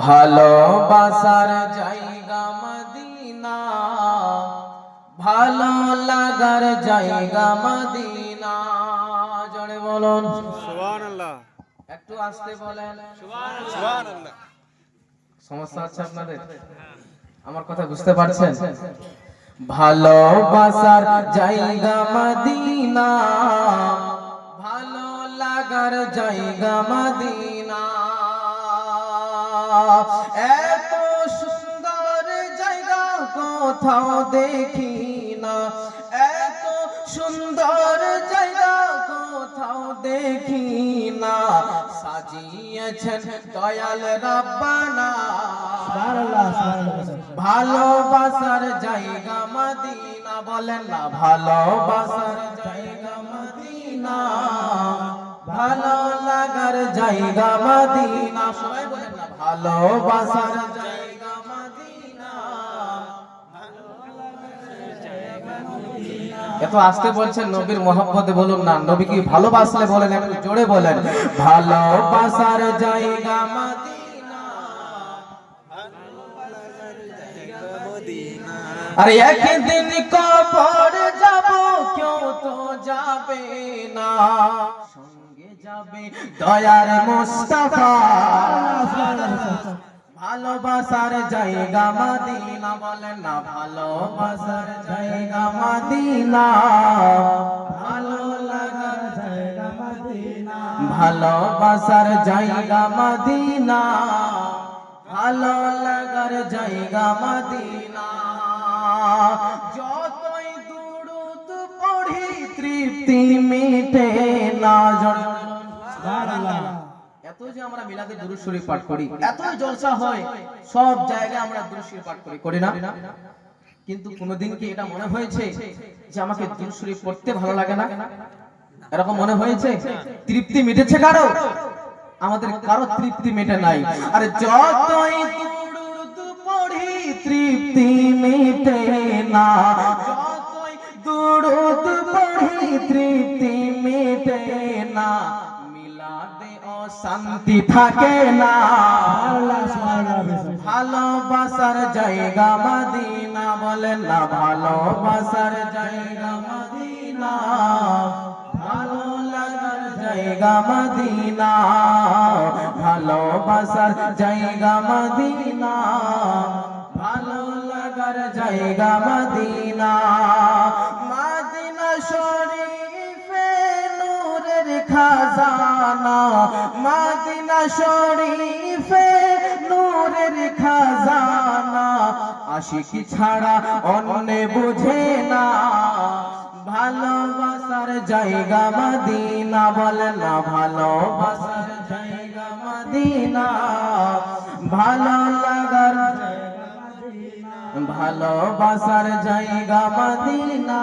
ভালোবাসার জায়গা মদিনা ভালো লাগার জায়গা মদিনা। জোরে বলুন। সুবহানাল্লাহ। একটু আসতে বলেন। সুবহানাল্লাহ। সমস্যা আছে আপনাদের? আমার কথা বুঝতে পারছেন? ভালোবাসার জায়গা মদিনা ভালো লাগার জায়গা মদিনা। এত সুন্দর জায়গা কোথাও দেখি না। এত সুন্দর জায়গা কোথাও দেখি না। সাজিয়েছেন দয়াল রাব্বানা। ভালোবাসার জায়গা মদিনা। বলেন না ভালোবাসার জায়গা মদিনা। ভালো লাগার জায়গা মদিনা। সবাই বলেন ভালোবাসার জায়গা মদিনা। এত আসতে বলছেন নবীর মোহাম্মদে বলুন না। নবী কি ভালোবাসলে বলেন একটু জোরে বলেন। ভালোবাসার জায়গা মদিনা। আরে একদিন কবর যাব কেউ তো যাবে না। যাবে দয়ার মোস্তফা। ভালোবাসার জায়গা মদিনা না ভালোবাসার জায়গা মদিনা। ভালো লাগার জায়গা মদিনা। ভালোবাসার জায়গা মদিনা। ভালো লাগার জায়গা মদিনা। যতই দুরুদ পড়ি, তৃপ্তি মিটে না। জড় এত যে আমরা মিলাদে দুরুদ শরীফ পাঠ করি এত জলসা হয় সব জায়গায় আমরা দুরুদ শরীফ পাঠ করি করি না? কিন্তু কোনোদিন কি এটা মনে হয়েছে যে আমাকে দুরুদ শরীফ পড়তে ভালো লাগে না? এরকম মনে হয়েছে? তৃপ্তি মিটেছে কারও? আমাদের কারও তৃপ্তি মেটে নাই। আর যতই দুরুদ পড়ি তৃপ্তি মিটে না। যতই দুরুদ পড়ি তৃপ্তি মিটে না। অশান্তি থাকে না। ভালোবাসার জায়গা মদিনা বলেন না, ভালোবাসার জায়গা মদিনা। ভালো লাগার জায়গা মদিনা। ভালোবাসার জায়গা মদিনা। ভালো লাগার জায়গা মদিনা। মদিনা শরীফে নূরের খাজানা। মদিনা শরীফে নূরের খাজানা। আশিকি ছাড়া অন্য বুঝে না। ভালোবাসার জায়গা মদিনা বলে না, ভালোবাসার জায়গা মদিনা। ভালো লাগার ভালোবাসার জায়গা মদিনা।